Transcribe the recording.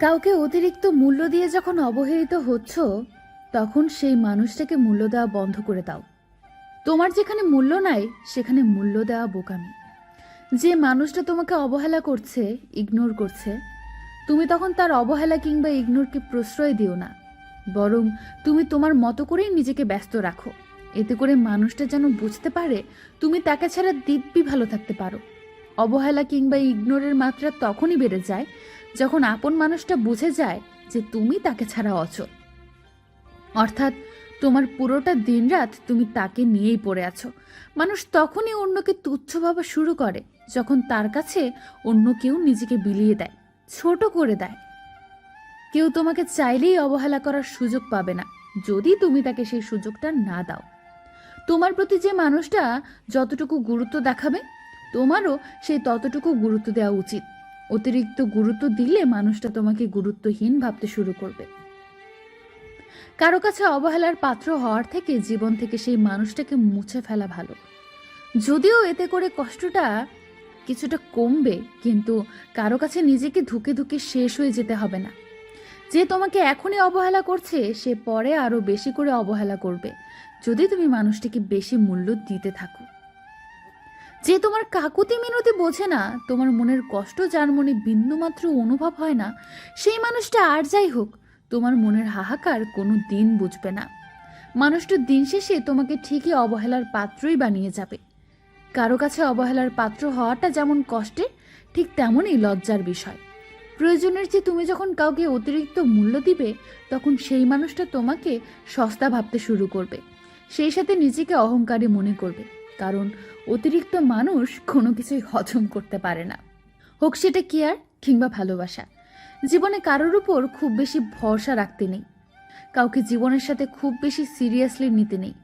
কাউকে অতিরিক্ত মূল্য দিয়ে যখন অবহেলিত হচ্ছ, তখন সেই মানুষটাকে মূল্য দেওয়া বন্ধ করে দাও। তোমার যেখানে মূল্য নাই, সেখানে মূল্য দেওয়া বোকামি। যে মানুষটা তোমাকে অবহেলা করছে ইগনোর করছে, তুমি তখন তার অবহেলা কিংবা ইগনোরকে প্রশ্রয় দিও না। বরং তুমি তোমার মতো করেই নিজেকে ব্যস্ত রাখো। এতে করে মানুষটা যেন বুঝতে পারে, তুমি তাকে ছাড়া দিব্যি ভালো থাকতে পারো। অবহেলা কিংবা ইগনোরের মাত্রা তখনই বেড়ে যায় যখন আপন মানুষটা বুঝে যায় যে তুমি তাকে ছাড়া অচল। অর্থাৎ তোমার পুরোটা দিনরাত তুমি তাকে নিয়েই পড়ে আছো। মানুষ তখনই অন্যকে তুচ্ছ ভাবা শুরু করে যখন তার কাছে অন্য কেউ নিজেকে বিলিয়ে দেয়, ছোট করে দেয়। কেউ তোমাকে চাইলেই অবহেলা করার সুযোগ পাবে না, যদি তুমি তাকে সেই সুযোগটা না দাও। তোমার প্রতি যে মানুষটা যতটুকু গুরুত্ব দেখাবে, তোমারও সেই ততটুকু গুরুত্ব দেওয়া উচিত। অতিরিক্ত গুরুত্ব দিলে মানুষটা তোমাকে গুরুত্বহীন ভাবতে শুরু করবে। কারও কাছে অবহেলার পাত্র হওয়ার থেকে জীবন থেকে সেই মানুষটাকে মুছে ফেলা ভালো। যদিও এতে করে কষ্টটা কিছুটা কমবে, কিন্তু কারও কাছে নিজেকে ধুকে ধুকে শেষ হয়ে যেতে হবে না। যে তোমাকে এখনই অবহেলা করছে, সে পরে আরও বেশি করে অবহেলা করবে। যদি তুমি মানুষটিকে বেশি মূল্য দিতে থাকো। যে তোমার কাকুতি মিনতি বোঝে না, তোমার মনের কষ্ট যার মনে বিন্দুমাত্র অনুভব হয় না, সেই মানুষটা আর যাই হোক, তোমার মনের হাহাকার কোনো দিন বুঝবে না। মানুষটা দিন শেষে তোমাকে ঠিকই অবহেলার পাত্রই বানিয়ে যাবে। কারও কাছে অবহেলার পাত্র হওয়াটা যেমন কষ্টের, ঠিক তেমনই লজ্জার বিষয়। প্রয়োজনের যে তুমি যখন কাউকে অতিরিক্ত মূল্য দিবে, তখন সেই মানুষটা তোমাকে সস্তা ভাবতে শুরু করবে। সেই সাথে নিজেকে অহংকারী মনে করবে, কারণ অতিরিক্ত মানুষ কোনো কিছুই হজম করতে পারে না। হোক সেটা কেয়ার কিংবা ভালোবাসা, জীবনে কারোর উপর খুব বেশি ভরসা রাখতে নেই। কাউকে জীবনের সাথে খুব বেশি সিরিয়াসলি নিতে নেই।